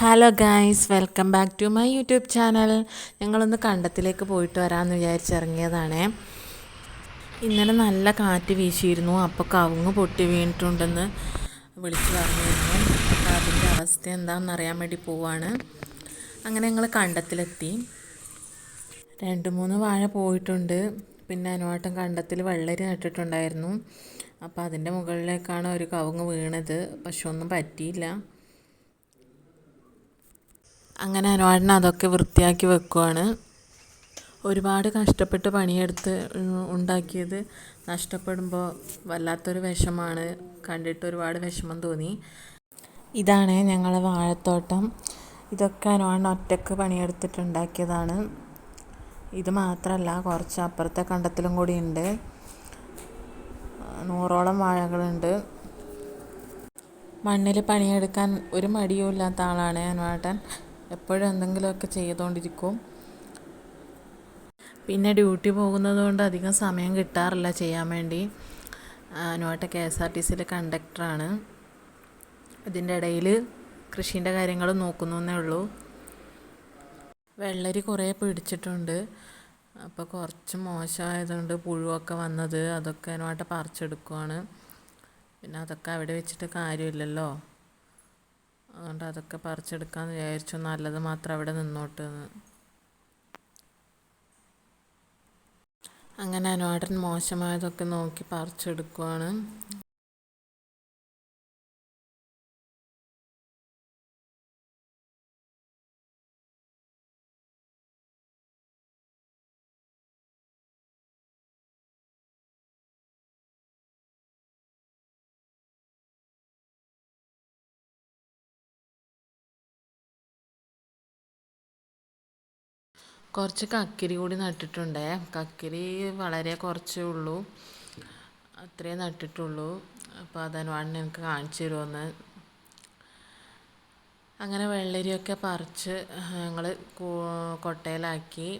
Hello guys welcome back to my YouTube channel ഞങ്ങളൊന്ന് കണ്ടത്തിലേക്ക് പോയിട്ട് വരാമെന്ന് വിചാരിച്ചിറങ്ങിയതാണേ. ഇന്നലെ നല്ല കാറ്റ് വീശിയിരുന്നു. അപ്പോൾ കവുങ്ങ് പൊട്ടി വീണിട്ടുണ്ടെന്ന് വിളിച്ചു പറഞ്ഞിരുന്നു. അപ്പോൾ അതിന്റെ അവസ്ഥ എന്താണെന്ന് അറിയാൻ വേണ്ടി പോവാണ്. അങ്ങനെ ഞങ്ങൾ കണ്ടത്തിലെത്തി. രണ്ട് മൂന്ന് വാഴ പോയിട്ടുണ്ട്. പിന്നെ അനുവാട്ടം കണ്ടത്തിൽ വെള്ളരി നട്ടിട്ടുണ്ടായിരുന്നു. അപ്പോൾ അതിന്റെ മുകളിലേക്കാണ് ഒരു കവുങ്ങ് വീണത്. പക്ഷെ ഒന്നും പറ്റിയില്ല. അങ്ങനെ അനുവാടിന് അതൊക്കെ വൃത്തിയാക്കി വെക്കുവാണ്. ഒരുപാട് കഷ്ടപ്പെട്ട് പണിയെടുത്ത് ഉണ്ടാക്കിയത് നഷ്ടപ്പെടുമ്പോൾ വല്ലാത്തൊരു വിഷമാണ്. കണ്ടിട്ട് ഒരുപാട് വിഷമം തോന്നി. ഇതാണ് ഞങ്ങളെ വാഴത്തോട്ടം. ഇതൊക്കെ അനുവാടിന് ഒറ്റയ്ക്ക് പണിയെടുത്തിട്ടുണ്ടാക്കിയതാണ്. ഇത് മാത്രമല്ല കുറച്ച് അപ്പുറത്തെ കണ്ടത്തിലും കൂടി ഉണ്ട്. നൂറോളം വാഴകളുണ്ട്. മണ്ണിൽ പണിയെടുക്കാൻ ഒരു മടിയും ഇല്ലാത്ത ആളാണ് അനുവാട്ടൻ എപ്പോഴും എന്തെങ്കിലുമൊക്കെ ചെയ്തുകൊണ്ടിരിക്കും. പിന്നെ ഡ്യൂട്ടി പോകുന്നത് കൊണ്ട് അധികം സമയം കിട്ടാറില്ല ചെയ്യാൻ വേണ്ടി. അനുവാട്ട കെ എസ് ആർ ടി സിയിലെ കണ്ടക്ടറാണ്. ഇതിന്റെ ഇടയിൽ കൃഷീന്റെ കാര്യങ്ങൾ എന്നേ ഉള്ളൂ. വെള്ളരി കുറേ പിടിച്ചിട്ടുണ്ട്. അപ്പോൾ കുറച്ച് മോശമായതുകൊണ്ട് പുഴുവൊക്കെ വന്നത് അതൊക്കെ അതിനുമായിട്ട് പറിച്ചെടുക്കുവാണ്. പിന്നെ അതൊക്കെ അവിടെ വെച്ചിട്ട് കാര്യമില്ലല്ലോ. അതുകൊണ്ട് അതൊക്കെ പറിച്ചെടുക്കാമെന്ന് വിചാരിച്ചു. നല്ലത് മാത്രം അവിടെ നിന്നോട്ട് അങ്ങനെ അനുവാടൻ മോശമായതൊക്കെ നോക്കി പറിച്ചെടുക്കുവാണ്. കുറച്ച് കക്കിരി കൂടി നട്ടിട്ടുണ്ടേ. കക്കിരി വളരെ കുറച്ചേ ഉള്ളൂ. അത്രേ നട്ടിട്ടുള്ളൂ. അപ്പോൾ അതനുവാണ് എനിക്ക് കാണിച്ചു തരുമെന്ന് അങ്ങനെ വെള്ളരിയൊക്കെ പറിച്ച് ഞങ്ങൾ കൊട്ടയിലാക്കി.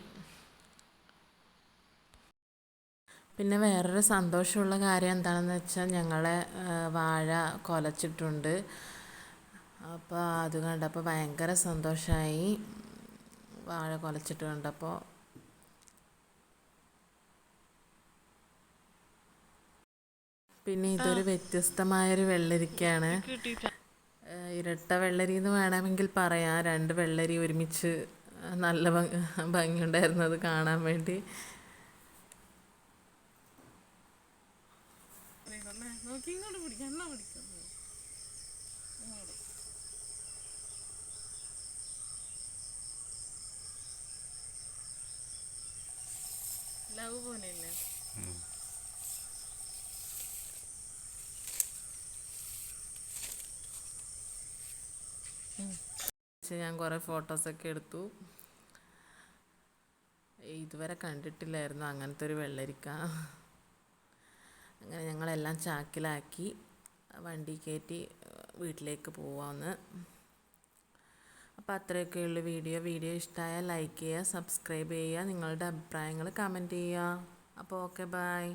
പിന്നെ വേറൊരു സന്തോഷമുള്ള കാര്യം എന്താണെന്ന് വെച്ചാൽ ഞങ്ങളെ വാഴ കൊലച്ചിട്ടുണ്ട്. അപ്പോൾ അത് കണ്ടപ്പോൾ ഭയങ്കര സന്തോഷമായി വാഴ കൊലച്ചിട്ട് കണ്ടപ്പോൾ പിന്നെ ഇതൊരു വ്യത്യസ്തമായൊരു വെള്ളരിക്കയാണ്. ഇരട്ട വെള്ളരി എന്ന് വേണമെങ്കിൽ പറയാം. രണ്ട് വെള്ളരി ഒരുമിച്ച് നല്ല ഭംഗിയുണ്ടായിരുന്നത് കാണാൻ വേണ്ടി. നോക്കി ഇങ്ങോട്ട് പിടിക്കാം. എന്നാ പിടിക്കാം? ലവ് പോലെയല്ലേ? ഞാൻ കുറേ ഫോട്ടോസൊക്കെ എടുത്തു. ഇതുവരെ കണ്ടിട്ടില്ലായിരുന്നു. അങ്ങനത്തെ ഒരു വെള്ളരിക്ക. അങ്ങനെ ഞങ്ങളെല്ലാം ചാക്കിലാക്കി വണ്ടി കയറ്റി വീട്ടിലേക്ക് പോവാമെന്ന് അപ്പോൾ അത്രയൊക്കെയുള്ള വീഡിയോ. വീഡിയോ ഇഷ്ടമായാൽ ലൈക്ക് ചെയ്യുക സബ്സ്ക്രൈബ് ചെയ്യുക നിങ്ങളുടെ അഭിപ്രായങ്ങൾ കമന്റ് ചെയ്യുക. അപ്പോൾ ഓക്കെ ബായ്